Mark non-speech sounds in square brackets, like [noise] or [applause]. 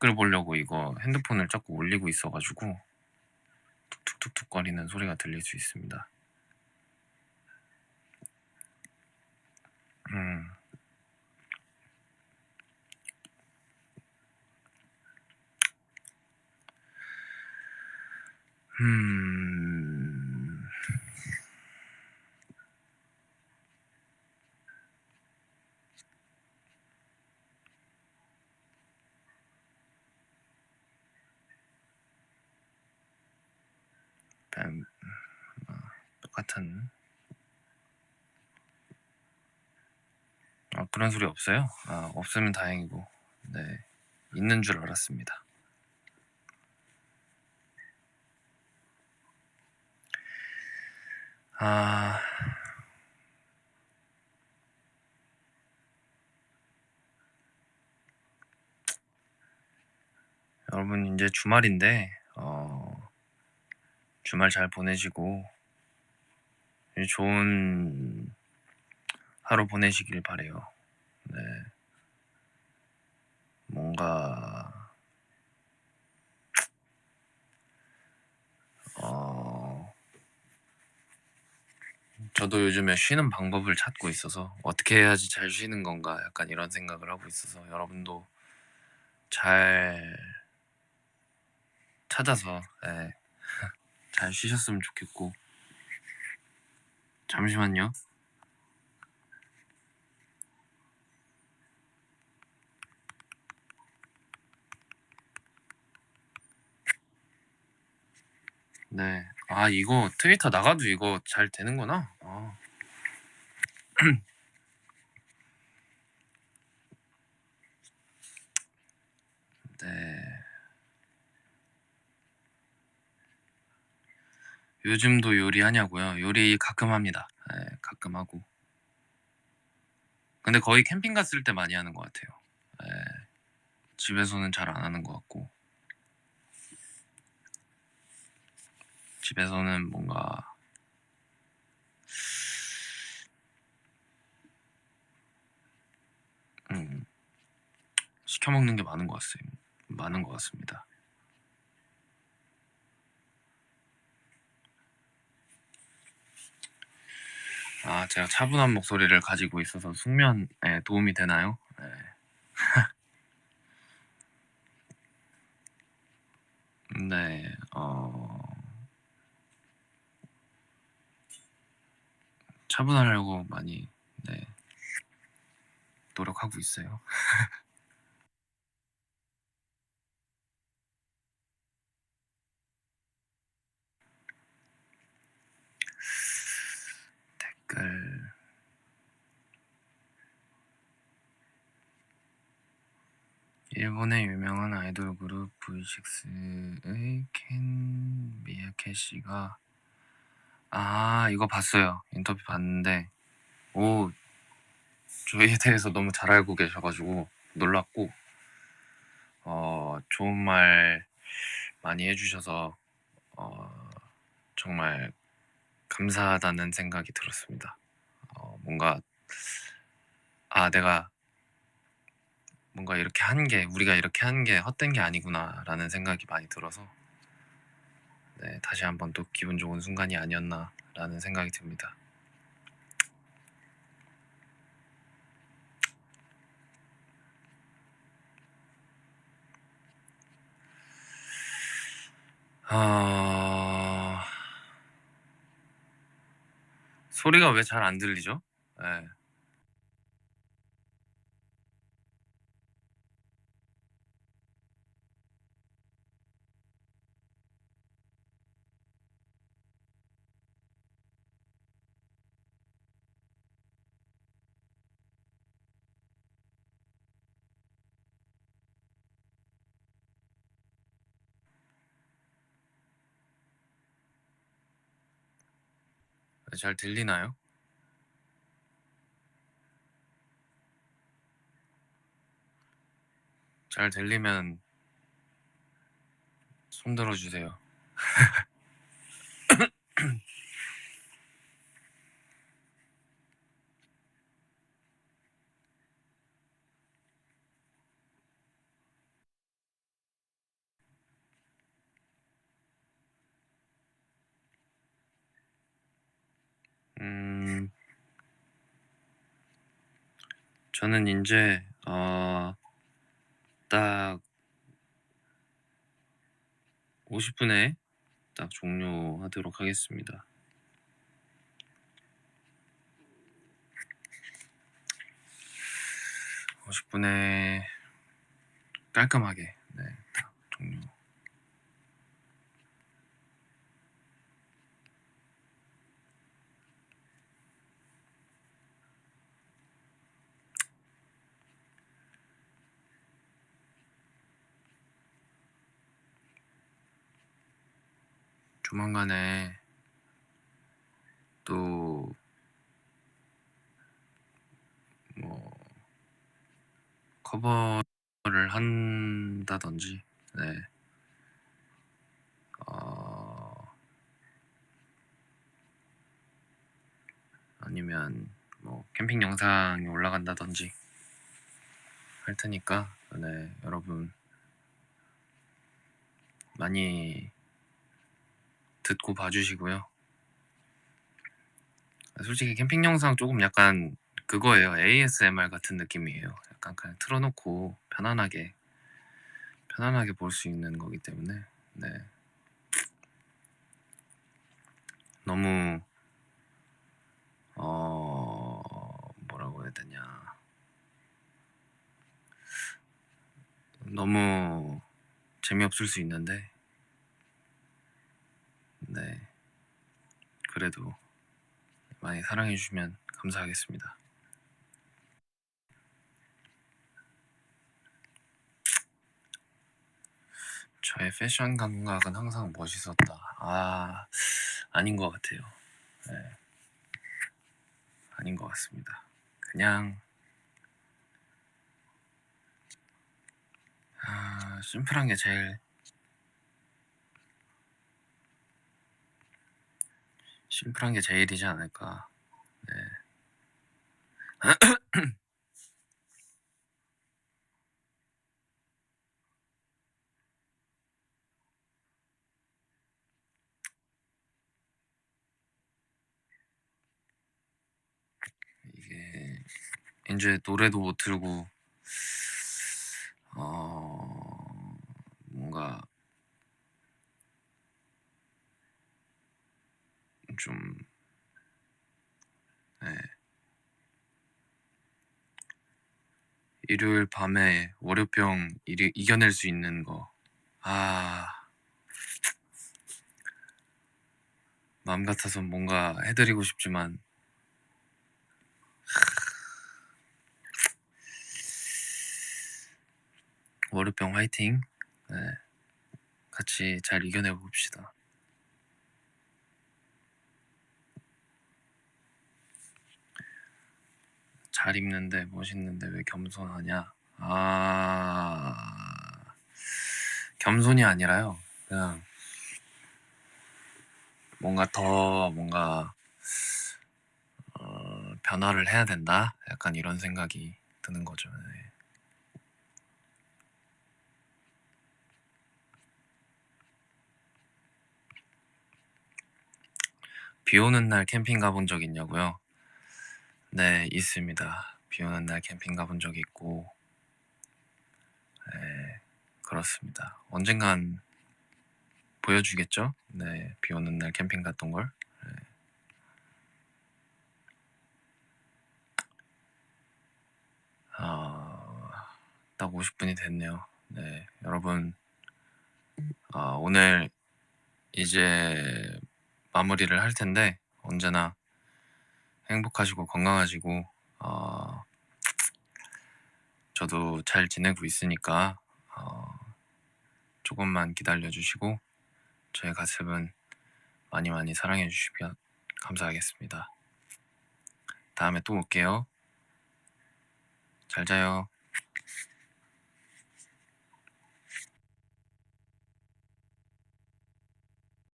댓글 보려고 이거 핸드폰을 자꾸 올리고 있어가지고 툭툭툭툭 거리는 소리가 들릴 수 있습니다. 음. 음. 같은 아, 그런 소리 없어요? 아, 없으면 다행이고 네 있는 줄 알았습니다. 아 여러분 이제 주말인데 어, 주말 잘 보내시고 좋은 하루 보내시길 바래요. 네. 뭔가 어 저도 요즘에 쉬는 방법을 찾고 있어서 어떻게 해야지 잘 쉬는 건가 약간 이런 생각을 하고 있어서 여러분도 잘 찾아서 네. [laughs] 잘 쉬셨으면 좋겠고 잠시만요. 네. 아 이거 트위터 나가도 이거 잘 되는구나. 아. [clears throat] 요즘도 요리하냐고요? 요리 가끔 합니다. 네, 가끔 하고. 근데 거의 캠핑 갔을 때 많이 하는 것 같아요. 네. 집에서는 잘 안 하는 것 같고. 집에서는 뭔가 음, 시켜 먹는 게 많은 것 같습니다. 많은 것 같습니다. 아, 제가 차분한 목소리를 가지고 있어서 숙면에 도움이 되나요? 네. [laughs] 네, 어, 차분하려고 많이, 네, 노력하고 있어요. [laughs] 댓글. 일본의 유명한 아이돌 그룹 V6의 켄 미야케 씨가 아 이거 봤어요 인터뷰 봤는데 오 저희에 대해서 너무 잘 알고 계셔가지고 놀랐고 어 좋은 말 많이 해주셔서 어 정말 감사하다는 생각이 들었습니다. 어 뭔가 아 내가 뭔가 이렇게 한 게 우리가 이렇게 한 게 헛된 게 아니구나라는 생각이 많이 들어서 네, 다시 한번 또 기분 좋은 순간이 아니었나라는 생각이 듭니다. 아... 소리가 왜 잘 안 들리죠? 네. 잘 들리나요? 잘 들리면 손 들어 주세요. 저는 인제 어 딱 50 분에 딱 종료하도록 하겠습니다. 50 분에 깔끔하게 네 딱 종료. 조만간에 또 뭐 커버를 한다든지 네. 어 아니면 뭐 캠핑 영상이 올라간다든지 할 테니까 네 여러분 많이 듣고 봐 주시고요. 솔직히 캠핑 영상 쪼금 약간 그거예요. ASMR 같은 느낌이에요. 약간 그냥 틀어 놓고 편안하게 편안하게 볼 수 있는 거기 때문에 네. 너무 어 뭐라고 해야 되냐. 너무 재미없을 수 있는데 네. 그래도 많이 사랑해 주시면 감사하겠습니다. 저의 패션 감각은 항상 멋있었다. 아 아닌 것 같아요. 네. 아닌 것 같습니다. 그냥 아 심플한 게 제일 심플한 게 제일이지 않을까. 네. [clears throat] 이게 인제 노래도 못 틀고 어 뭔가 좀 네. 일요일 밤에 월요병 이리 이겨낼 수 있는 거. 아. 마음 같아선 뭔가 해 드리고 싶지만 월요병 화이팅. 네. 같이 잘 이겨내 봅시다. 잘 입는데 멋있는데 왜 겸손하냐? 아. 겸손이 아니라요. 그냥 뭔가 더 뭔가 어 '변화를 해야 된다.' 약간 이런 생각이 드는 거죠. 네. 비 오는 날 캠핑 가본 적 있냐고요? 네 있습니다. 비 오는 날 캠핑 가본 적이 있고 네 그렇습니다. 언젠간 보여주겠죠? 네. 비 오는 날 캠핑 갔던 걸. 네. 아, 딱 50 분이 됐네요. 네. 여러분 아 오늘 이제 마무리를 할 텐데 언제나 행복하시고 건강하시고 어 저도 잘 지내고 있으니까 어 조금만 기다려 주시고 저의 가슴은 많이 많이 사랑해 주시면 감사하겠습니다. 다음에 또 올게요. 잘 자요.